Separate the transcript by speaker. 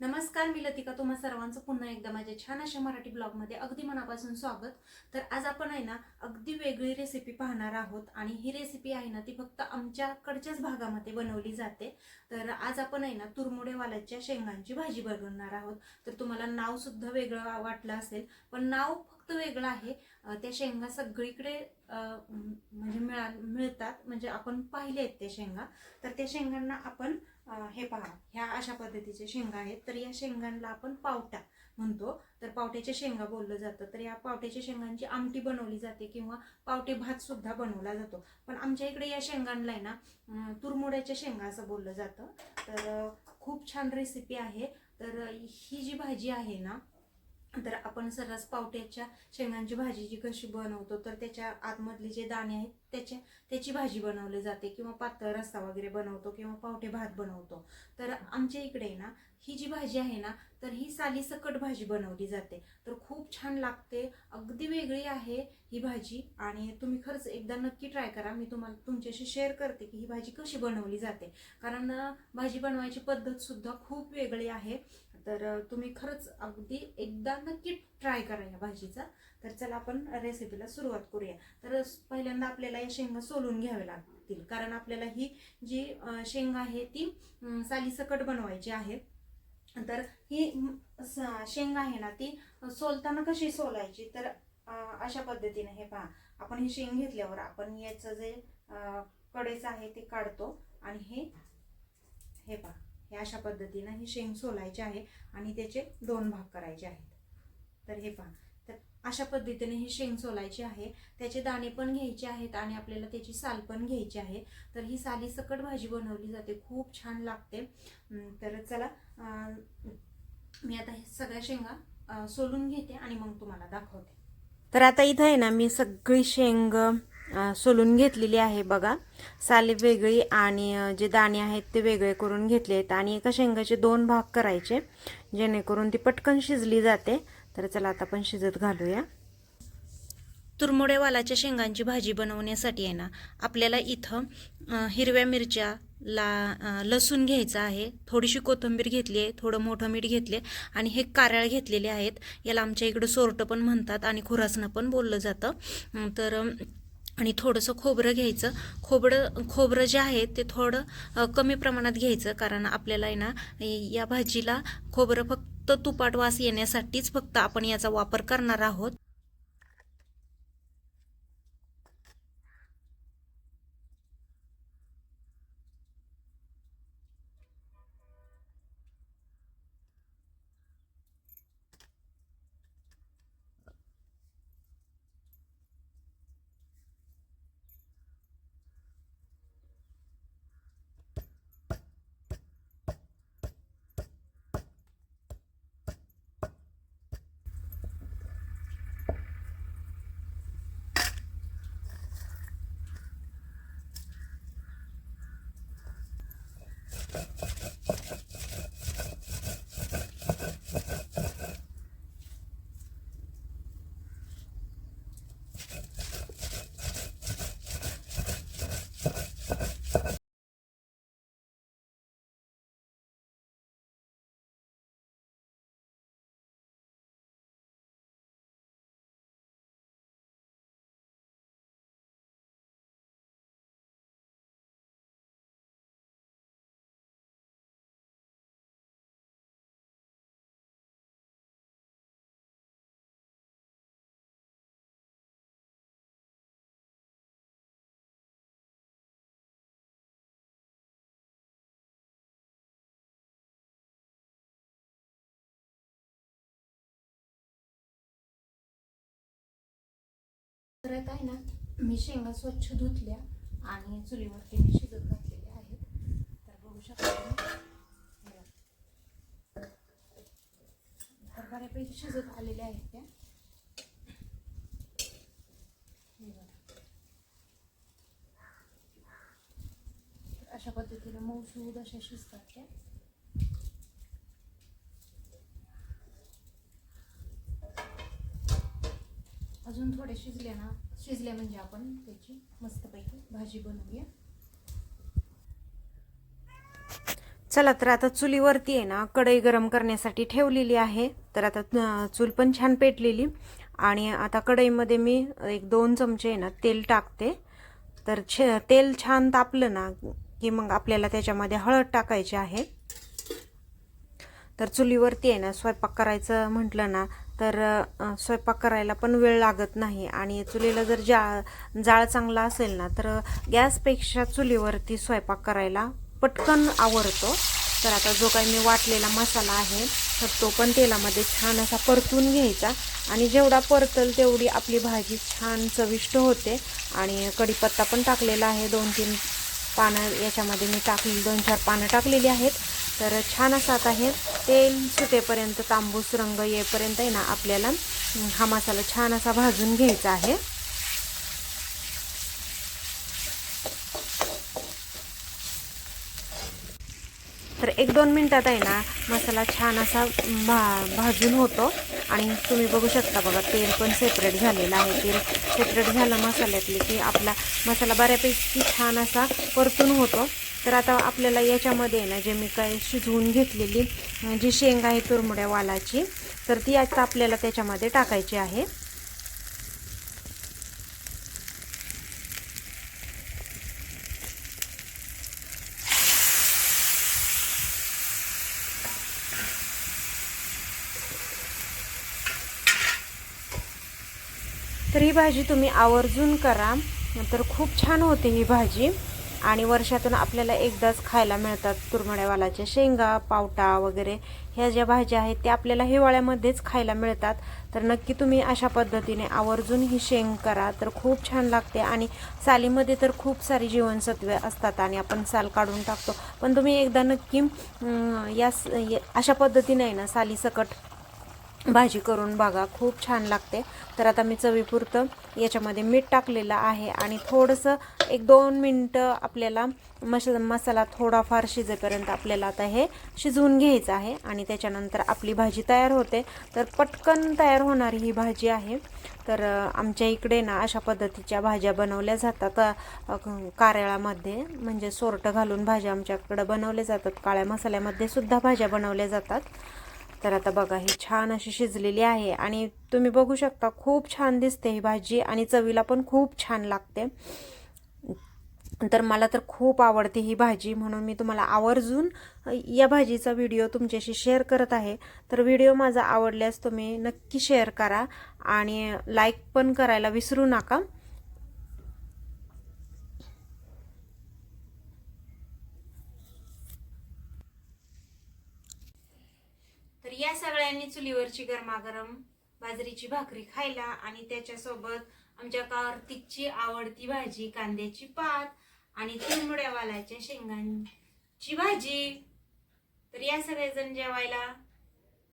Speaker 1: नमस्कार मी लतिका. तुम्हा सर्वांचं पुन्हा एकदा माझ्या छान अशा मराठी ब्लॉगमध्ये अगदी मनापासून स्वागत. तर आज आपण आहे ना अगदी वेगळी रेसिपी पाहणार आहोत आणि ही रेसिपी आहे ना ती फक्त आमच्याकडच्याच भागामध्ये बनवली जाते. तर आज आपण आहे ना तुरमुडेवाल्याच्या शेंगांची भाजी बनवणार आहोत. तर तुम्हाला नावसुद्धा वेगळं वाटलं असेल पण नाव फक्त वेगळं आहे. त्या शेंगा सगळीकडे म्हणजे मिळा मिळतात. म्हणजे आपण पाहिले आहेत त्या शेंगा. तर त्या शेंगांना आपण हे पहा. ह्या अशा पद्धतीच्या शेंगा आहेत. तर या शेंगांना आपण पावटा म्हणतो. तर पावट्याच्या शेंगा बोललं जातं. तर या पावट्याच्या शेंगांची आमटी बनवली जाते किंवा पावटे भात सुद्धा बनवला जातो. पण आमच्या इकडे या शेंगांना आहे ना तुरमुड्याच्या शेंगा असं बोललं जातं. तर खूप छान रेसिपी आहे. तर ही जी भाजी आहे ना तर आपण सर्रास पावट्याच्या शेंगांची भाजी जी कशी बनवतो तर त्याच्या आतमधले जे दाणे आहेत त्याच्या त्याची भाजी बनवली जाते किंवा पातळ रस्सा वगैरे बनवतो किंवा पावटे भात बनवतो. तर आमच्या इकडे ना ही जी भाजी आहे ना तर ही सालीसकट भाजी बनवली जाते. तर खूप छान लागते अगदी वेगळी आहे ही भाजी आणि तुम्ही खरंच एकदा नक्की ट्राय करा. मी तुम्हाला तुमच्याशी शेअर करते की ही भाजी कशी बनवली जाते. कारण भाजी बनवायची पद्धतसुद्धा खूप वेगळी आहे. तर तुम्ही खरंच अगदी एकदा नक्की ट्राय करा या भाजीचा. तर चला आपण रेसिपीला सुरुवात करूया. तर पहिल्यांदा आपल्याला या शेंगा सोलून घ्याव्या लागतील. कारण आपल्याला ही जी शेंगा आहे ती सालीसकट बनवायची आहे तर ही स- शेंगा आहे ना ती सोलताना कशी सोलायची? तर अशा पद्धतीने हे पहा. आपण ही शेंग घेतल्यावर आपण याचं जे कडेच कडेचं आहे ते काढतो. आणि हे हे पहा. हे अशा पद्धतीनं ही शेंग सोलायची आहे आणि त्याचे दोन भाग करायचे आहेत. तर हे पहा. तर अशा पद्धतीने ही शेंग सोलायची आहे. त्याचे दाणे पण घ्यायचे आहेत आणि आपल्याला त्याची साल पण घ्यायची आहे. तर ही साली सकट भाजी बनवली जाते. खूप छान लागते. तर चला मी आता हे सगळ्या शेंगा सोलून घेते आणि मग तुम्हाला दाखवते. तर आता इथं आहे ना मी सगळी शेंग सोलून घेतलेली आहे बघा. साली वेगळी आणि जे दाणे आहेत ते वेगळे करून घेतले आहेत. आणि एका शेंगाचे दोन भाग करायचे जेणेकरून ती पटकन शिजली जाते. तर चला आता आपण शिजत घालूया. तुरमुडेवालाच्या शेंगांची भाजी बनवण्यासाठी आहे ना आपल्याला इथं हिरव्या मिरच्या ला लसूण घ्यायचं आहे. थोडीशी कोथिंबीर घेतली आहे थोडं मोठं मीठ घेतले आणि हे कारळ घेतलेले आहेत. याला आमच्या इकडं सोरटं पण म्हणतात आणि खुरासणं पण बोललं जातं. तर आणि थोडंसं खोबरं घ्यायचं. खोबरं खोबरं जे आहे ते थोडं कमी प्रमाणात घ्यायचं. कारण आपल्याला आहे ना या भाजीला खोबरं फक्त तुपाट वास येण्यासाठीच फक्त आपण याचा वापर करणार आहोत. तर आहे ना मी शेंगा स्वच्छ धुतल्या आणि चुलीवरती मी शिजत घातलेल्या आहेत. तर बघू शकता तर बऱ्यापैकी शिजत आलेल्या आहेत त्या. अशा पद्धतीने मऊसूद अशा शिजतात त्या. अजून थोडे शिजले ना शिजले म्हणजे आपण त्याची मस्तपैकी भाजी बनवूया. चला तर आता चुलीवरती आहे ना कढई गरम करण्यासाठी ठेवलेली आहे. तर आता चूल पण छान पेटलेली. आणि आता कढईमध्ये मी एक दोन चमचे आहे ना तेल टाकते. तर छ तेल छान तापलं ना की मग आपल्याला त्याच्यामध्ये हळद टाकायची आहे. तर चुलीवरती आहे ना स्वयंपाक करायचं म्हटलं ना तर स्वयंपाक करायला पण वेळ लागत नाही आणि चुलीला जर जा जाळ चांगला असेल ना तर गॅसपेक्षा चुलीवरती स्वयंपाक करायला पटकन आवडतो. तर आता जो काही मी वाटलेला मसाला आहे तर तो पण तेलामध्ये छान असा परतून घ्यायचा आणि जेवढा परतल तेवढी आपली भाजी छान चविष्ट होते आणि कढीपत्ता पण टाकलेला आहे. दोन तीन पानं याच्यामध्ये मी टाकली दोन चार पानं टाकलेली आहेत. तर छान असं आता हे तेल सुटेपर्यंत तांबूस रंग येईपर्यंत आहे ना आपल्याला हा मसाला छान असा भाजून घ्यायचा आहे. तर एक दोन मिनटात आहे ना मसाला छान असा भा भाजून होतो. आणि तुम्ही बघू शकता बघा तेल पण सेपरेट झालेलं आहे. तेल सेपरेट झालं मसाल्यातले की आपला मसाला बऱ्यापैकी छान असा परतून होतो. तर आता आपल्याला याच्यामध्ये ना जे मी काय शिजवून घेतलेली जी शेंग आहे तुरमुड्या वालाची तर ती आता आपल्याला त्याच्यामध्ये टाकायची आहे. तर ही भाजी तुम्ही आवर्जून करा. तर खूप छान होते ही भाजी. आणि वर्षातून आपल्याला एकदाच खायला मिळतात तुरमड्यावालाच्या शेंगा पावटा वगैरे. ह्या ज्या भाज्या आहेत त्या आपल्याला हिवाळ्यामध्येच खायला मिळतात. तर नक्की तुम्ही अशा पद्धतीने आवर्जून ही शेंग करा. तर खूप छान लागते आणि सालीमध्ये तर खूप सारी जीवनसत्वे असतात आणि आपण साल काढून टाकतो. पण तुम्ही एकदा नक्की या अशा पद्धतीने आहे ना सालीसकट भाजी करून बघा खूप छान लागते. तर आता मी चवीपुरतं याच्यामध्ये मीठ टाकलेलं आहे आणि थोडंसं एक दोन मिनटं आपल्याला मश मसाला थोडाफार शिजेपर्यंत आपल्याला आता हे शिजवून घ्यायचं आहे आणि त्याच्यानंतर आपली भाजी तयार होते. तर पटकन तयार होणारी ही भाजी आहे. तर आमच्या इकडे ना अशा पद्धतीच्या भाज्या बनवल्या जातात कारळामध्ये. म्हणजे सोरटं घालून भाज्या आमच्याकडं बनवल्या जातात. काळ्या मसाल्यामध्ये सुद्धा भाज्या बनवल्या जातात. तर आता बघा ही छान अशी शिजलेली आहे आणि तुम्ही बघू शकता खूप छान दिसते ही भाजी आणि चवीला पण खूप छान लागते. तर मला तर खूप आवडते ही भाजी म्हणून मी तुम्हाला आवर्जून या भाजीचा व्हिडिओ तुमच्याशी शेअर करत आहे. तर व्हिडिओ माझा आवडल्यास तुम्ही नक्की शेअर करा आणि लाईक पण करायला विसरू नका. या सगळ्यांनी चुलीवरची गरमागरम बाजरीची भाकरी खायला आणि त्याच्यासोबत आमच्या कार्तिकची आवडती भाजी कांद्याची पात आणि तिरमुड्या वालाच्या शेंगांची भाजी. तर या सगळेजण जेवायला